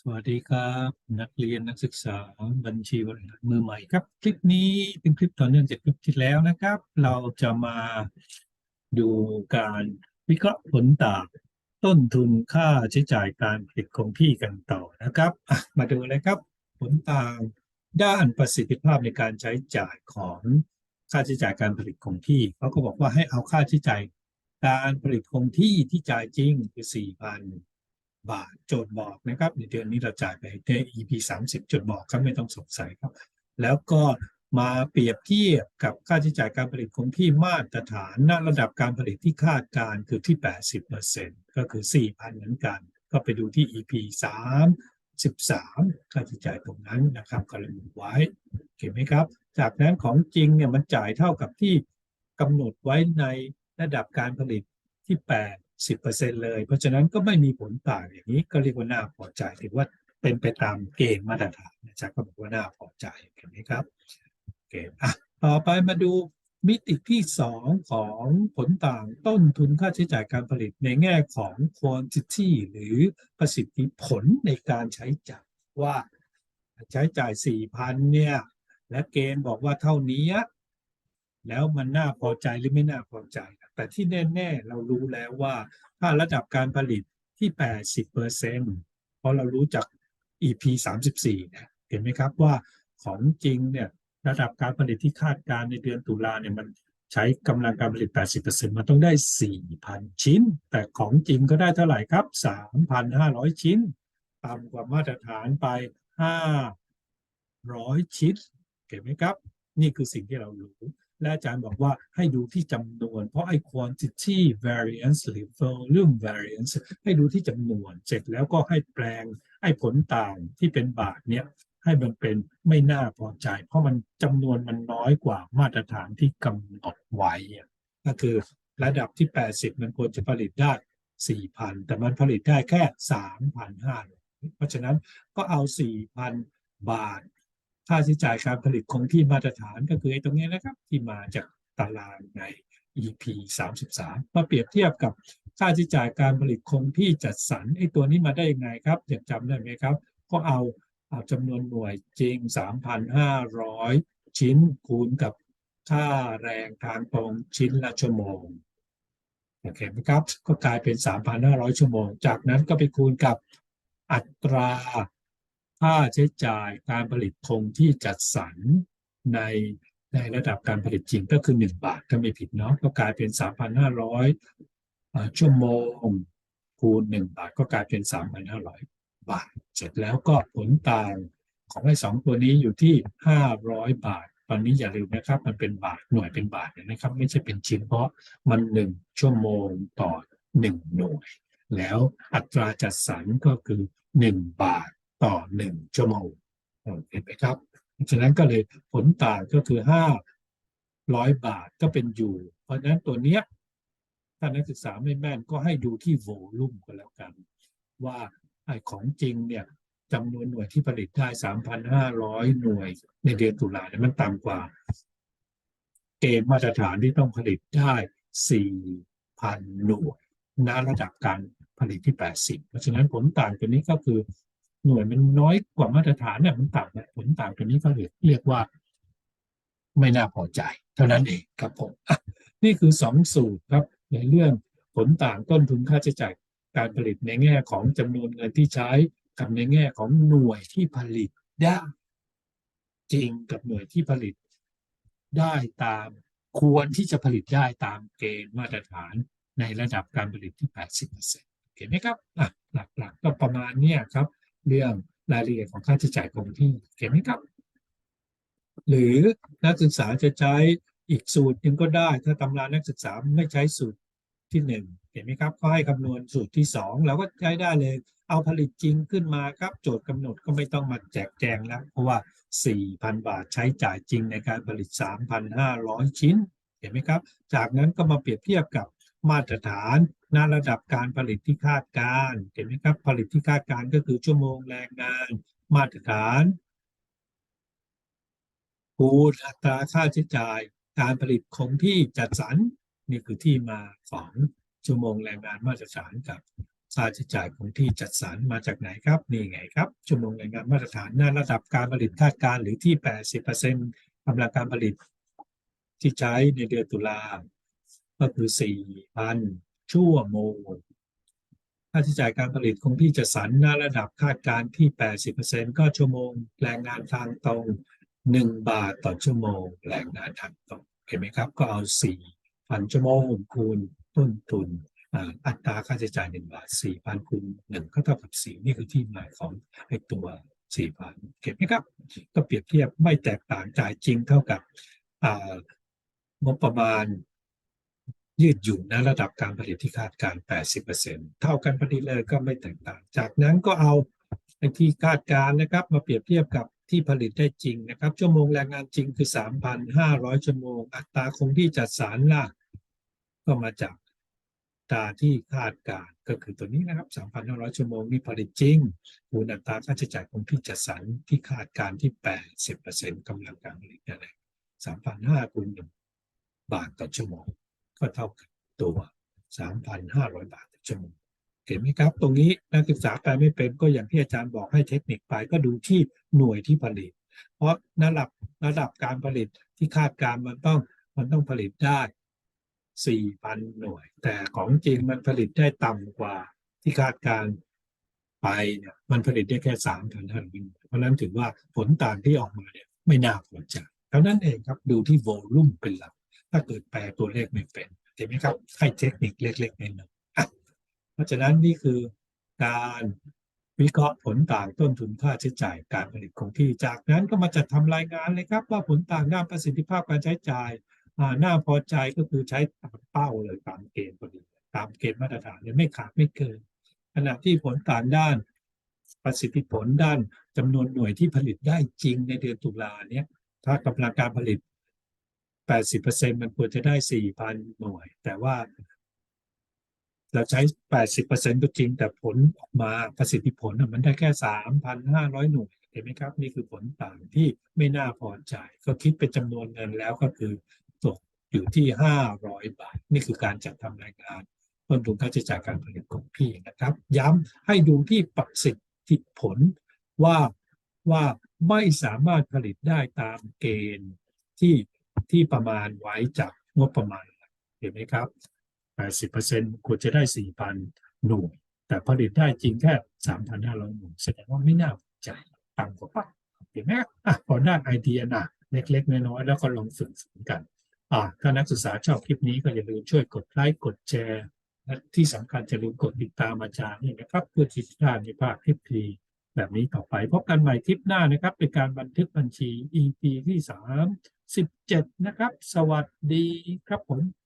สวัสดีครับ นักเรียนนักศึกษาบัญชีบริหารมือใหม่ครับ คลิปนี้เป็นคลิปต่อเนื่องจากคลิปที่แล้วนะครับ เราจะมาดูการวิเคราะห์ผลต่างต้นทุนค่าใช้จ่ายการผลิตคงที่กันต่อนะครับมาดูเลยครับ ผลต่างด้านประสิทธิภาพในการใช้จ่ายของค่าใช้จ่ายการผลิตคงที่เขาก็บอกว่าให้เอาค่าใช้จ่ายการผลิตคงที่ที่จ่ายจริงคือสี่พัน บาทโจทย์บอกนะครับ ในเดือนนี้เราจ่ายไปใน EP 30โจทย์บอกครับไม่ต้องสงสัยครับ แล้วก็มาเปรียบเทียบกับค่าใช้จ่ายการผลิตคงที่มาตรฐานณระดับการผลิตที่คาดการคือที่ 80%ก็คือ 4,000เหมือนกัน ก็ไปดูที่ EP 33ค่าใช้จ่ายตรงนั้นนะครับก็ระบุไว้เห็นไหมครับ จากนั้นของจริงเนี่ยมันจ่ายเท่ากับที่กำหนดไว้ในระดับการผลิตที่ 80%เลย เพราะฉะนั้นก็ไม่มีผลต่างอย่างนี้ก็เรียกว่าน่าพอใจถือว่าเป็นไปตามเกณฑ์มาตรฐานนะจ๊ะก็บอกว่าน่าพอใจเห็นไหมครับโอเคอะต่อไปมาดูมิติที่สองของผลต่างต้นทุนค่าใช้จ่ายการผลิตในแง่ของ quantity หรือประสิทธิผลในการใช้จ่ายว่าใช้จ่าย 4,000 เนี่ย และเกณฑ์บอกว่าเท่านี้ แล้วมันน่าพอใจหรือไม่น่าพอใจ แต่ที่แน่ๆเรารู้แล้วว่าถ้าระดับการผลิตที่ 80เปอร์เซ็นเพราะเรารู้จาก EP 34เนี่ยเห็นไหมครับว่าของจริงเนี่ยระดับการผลิตที่คาดการในเดือนตุลาเนี่ยมันใช้กำลังการผลิต 80%มันต้องได้ 4,000 ชิ้น แต่ของจริงก็ได้เท่าไหร่ครับ 3,500 ชิ้นต่ำกว่ามาตรฐานไป 500 ชิ้นเห็นไหมครับ นี่คือสิ่งที่เรารู้ และอาจารย์บอกว่าให้ดูที่จำนวน เพราะไอ้ quantity variance หรือ volume variance ให้ดูที่จำนวน เสร็จแล้วก็ให้แปลงไอ้ผลต่างที่เป็นบาทเนี้ยให้มันเป็นไม่น่าพอใจ เพราะมันจำนวนมันน้อยกว่ามาตรฐานที่กำหนดไว้ ก็คือระดับที่ 80 มันควรจะผลิตได้ 4,000 แต่มันผลิตได้แค่ 3,500 เพราะฉะนั้นก็เอา 4,000 บาท ค่าใช้จ่ายการผลิตคงที่มาตรฐานก็คือไอ้ตรงนี้นะครับ ที่มาจากตารางใน EP 33มาเปรียบเทียบกับค่าใช้จ่ายการผลิตคงที่จัดสรรไอ้ตัวนี้มาได้ยังไงครับอยากจำได้ไหมครับ ก็เอาเอาจำนวนหน่วยจริง 3,500 ชิ้นคูณกับค่าแรงทางตรงชิ้นละชั่วโมงโอเคไหมครับ ก็กลายเป็น 3,500 ชั่วโมง จากนั้นก็ไปคูณกับอัตรา ค่าใช้จ่ายการผลิตคงที่จัดสรรในในระดับการผลิตจริงก็คือ 1 บาทถ้าไม่ผิดเนาะก็กลายเป็น 3,500อ่าชั่วโมงคูณ 1 บาทก็กลายเป็น 3,500 บาท เสร็จแล้วก็ผลต่างของไอ้สองตัวนี้อยู่ที่ 500 บาท ตอนนี้อย่าลืมนะครับ มันเป็นบาทหน่วยเป็นบาทนะครับ ไม่ใช่เป็นชิ้นเพราะมัน 1 ชั่วโมงต่อ 1 หน่วย แล้วอัตราจัดสรรก็คือ 1 บาท ต่อหนึ่งชั่วโมงเห็นไหมครับฉะนั้นก็เลยผลต่างก็คือห้าร้อยบาทก็เป็นอยู่ เพราะฉะนั้นตัวเนี้ยถ้านักศึกษาไม่แม่นก็ให้ดูที่โวลุ่มก็แล้วกัน ว่าไอ้ของจริงเนี่ยจำนวนหน่วยที่ผลิตได้3,500หน่วย ในเดือนตุลาเนี่ยมันต่ำกว่า เกณฑ์มาตรฐานที่ต้องผลิตได้4,000หน่วยณระดับการผลิตที่ 80 เพราะฉะนั้นผลต่างตัวนี้ก็คือ หน่วยมันน้อยกว่ามาตรฐานเนี่ยมันต่ำเนี่ยผลต่างตัวนี้ก็เรียกเรียกว่า ไม่น่าพอใจ เท่านั้นเองครับผมนี่คือสองสูตรครับ ในเรื่องผลต่างต้นทุนค่าใช้จ่ายการผลิตในแง่ของจำนวนเงินที่ใช้กับในแง่ของหน่วยที่ผลิตได้ จริงกับหน่วยที่ผลิตได้ตามควรที่จะผลิตได้ตามเกณฑ์มาตรฐานในระดับการผลิตที่ 80%เห็นไหมครับหลักๆก็ประมาณนี้ครับ เรื่องรายละเอียดของค่าใช้จ่ายคงที่เห็นไหมครับ หรือนักศึกษาจะใช้อีกสูตรหนึ่งก็ได้ ถ้าตำรานักศึกษาไม่ใช้สูตรที่หนึ่งเห็นไหมครับเขาให้คำนวณสูตรที่สองเราก็ใช้ได้เลย เอาผลิตจริงขึ้นมาครับ โจทย์กำหนดก็ไม่ต้องมาแจกแจงแล้ว เพราะว่า 4,000 บาทใช้จ่ายจริงในการผลิต 3,500 ชิ้น เห็นไหมครับ จากนั้นก็มาเปรียบเทียบกับ มาตรฐานณระดับการผลิตที่คาดการเห็นไหมครับ ผลิตที่คาดการก็คือชั่วโมงแรงงาน มาตรฐานคูณอัตราค่าใช้จ่าย การผลิตคงที่จัดสรรนี่คือที่มาของชั่วโมงแรงงานมาตรฐานกับค่าใช้จ่ายของที่จัดสรรมาจากไหนครับนี่ไงครับชั่วโมงแรงงานมาตรฐานหน้าระดับการผลิตคาดการหรือที่ 80%กำลังการผลิตที่ใช้ในเดือนตุลา ก็คือ 4,000 ชั่วโมง ค่าใช้จ่ายการผลิตคงที่จัดสรรหน้าระดับคาดการที่ 80%ก็ชั่วโมงแรงงานทางตรง 1 บาทต่อชั่วโมง แรงงานทางตรง เห็นไหมครับ ก็เอา 4,000 ชั่วโมงคูณต้นทุนอัตราค่าใช้จ่าย1บาท4,000คูณ1ก็เท่ากับ4นี่คือที่มาของไอ้ตัว 4,000เก็บไหมครับ ก็เปรียบเทียบไม่แตกต่างจ่ายจริงเท่ากับงบประมาณ ยืดหยุ่นนะระดับการผลิตที่คาดการณ์80%เท่ากันพอดีเลยก็ไม่แตกต่าง จากนั้นก็เอาไอ้ที่คาดการณ์นะครับ มาเปรียบเทียบกับที่ผลิตได้จริงนะครับ ชั่วโมงแรงงานจริงคือ 3,500 ชั่วโมง อัตราคงที่จัดสรรล่ะก็มาจากตาที่คาดการณ์ก็คือตัวนี้นะครับ 3,500 ชั่วโมงนี่ผลิตจริงคูณอัตราค่าใช้จ่ายคงที่จัดสรรที่คาดการณ์ที่ 80%กำลังการผลิตนั่นแหละ3,500คูณ1บาทต่อชั่วโมง ก็เท่ากับตัว 3,500 บาทต่อชั่วโมงเห็นไหมครับ ตรงนี้นักศึกษาแปลไม่เป็นก็อย่างที่อาจารย์บอกให้เทคนิคไปก็ดูที่หน่วยที่ผลิต เพราะระดับระดับการผลิตที่คาดการมันต้องมันต้องผลิตได้4,000 หน่วย แต่ของจริงมันผลิตได้ต่ำกว่าที่คาดการไปเนี่ยมันผลิตได้แค่3,500หน่วยเพราะฉะนั้นถือว่าผลต่างที่ออกมาเนี่ยไม่น่าพอใจเท่านั้นเองครับดูที่โวลุ่มเป็นหลัก ถ้าเกิดแปลตัวเลขไม่เป็นเห็นไหมครับให้เทคนิคเล็กๆน้อยๆอะเพราะฉะนั้นนี่คือการวิเคราะห์ผลต่างต้นทุนค่าใช้จ่ายการผลิตคงที่ จากนั้นก็มาจัดทำรายงานเลยครับ ว่าผลต่างด้านประสิทธิภาพการใช้จ่ายน่าพอใจก็คือใช้ตามเป้าเลยตามเกณฑ์พอดีตามเกณฑ์มาตรฐานเลยไม่ขาดไม่เกิน ขณะที่ผลต่างด้านประสิทธิผลด้านจำนวนหน่วยที่ผลิตได้จริงในเดือนตุลาเนี่ยถ้ากำลังการผลิต 80%มันควรจะได้4,000หน่วย แต่ว่า เราใช้80%ก็จริง แต่ผลออกมาประสิทธิผลมันได้แค่3,500หน่วยเห็นไหมครับ นี่คือผลต่างที่ไม่น่าพอใจ ก็คิดเป็นจำนวนเงินแล้วก็คือตกอยู่ที่500บาท นี่คือการจัดทำรายงานต้นทุนค่าใช้จ่ายการผลิตของพี่นะครับ ย้ำให้ดูที่ประสิทธิผลว่าว่าไม่สามารถผลิตได้ตามเกณฑ์ที่ ที่ประมาณไว้จากงบประมาณเห็นไหมครับ 80%ควรจะได้ 4,000 หน่วย แต่ผลิตได้จริงแค่ 3,500 หน่วยแสดงว่าไม่น่าพอใจต่ำกว่าปะเห็นไหมอะพอด้ไอเดียนะเล็กๆ น้อยๆ แล้วก็ลองฝึกฝนกันอ่าถ้านักศึกษาชอบคลิปนี้ก็อย่าลืมช่วยกดไลค์กดแชร์และที่สำคัญจะลืมกดติดตามอาจารย์นี่นะครับ เพื่อที่จะได้ในภาคคลิปทีแบบนี้ต่อไปพบกันใหม่ทริปหน้านะครับ เป็นการบันทึกบัญชี EP ที่ 17 นะครับ สวัสดีครับผม